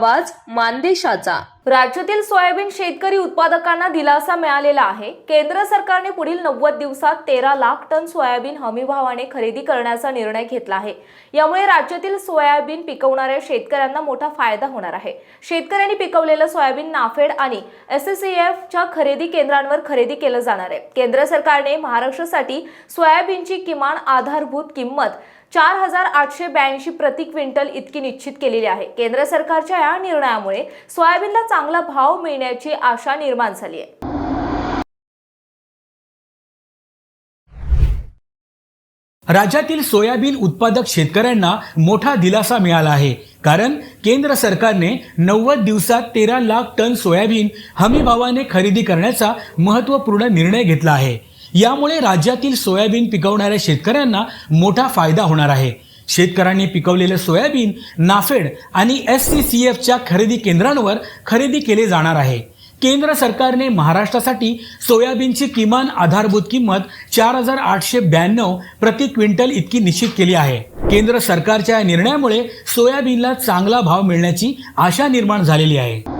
आवाज मानदेशाचा. राज्यातील सोयाबीन शेतकरी उत्पादकांना दिलासा मिळालेला आहे. केंद्र सरकारने पुढील नव्वद दिवसात तेरा लाख टन सोयाबीन हमीभावाने खरेदी करण्याचा निर्णय घेतला आहे. यामुळे राज्यातील सोयाबीन पिकवणाऱ्या शेतकऱ्यांना मोठा फायदा होणार आहे. शेतकऱ्यांनी पिकवलेलं सोयाबीन नाफेड आणि एस एस च्या खरेदी केंद्रांवर खरेदी केलं जाणार आहे. केंद्र सरकारने महाराष्ट्रासाठी सोयाबीनची किमान आधारभूत किंमत चार हजार आठशे ब्याऐंशी प्रति क्विंटल इतकी निश्चित केलेली आहे. केंद्र सरकारच्या या निर्णयामुळे सोयाबीनला चांगला भाव मिळण्याची आशा निर्माण झाली आहे. राज्यातील सोयाबीन उत्पादक शेतकऱ्यांना मोठा दिलासा मिळाला आहे. कारण केंद्र सरकारने नव्वद दिवसात तेरा लाख टन सोयाबीन हमीभावाने खरेदी करण्याचा महत्त्वपूर्ण निर्णय घेतला आहे. यामुळे राज्यातील सोयाबीन पिकवणाऱ्या शेतकऱ्यांना मोठा फायदा होणार आहे. शेतकऱ्यांनी पिकवलेले सोयाबीन नाफेड आणि एस सी सी एफच्या खरेदी केंद्रांवर खरेदी केले जाणार आहे. केंद्र सरकारने महाराष्ट्रासाठी सोयाबीनची किमान आधारभूत किंमत चार हजार आठशे ब्याण्णव प्रति क्विंटल इतकी निश्चित केली आहे. केंद्र सरकारच्या या निर्णयामुळे सोयाबीनला चांगला भाव मिळण्याची आशा निर्माण झालेली आहे.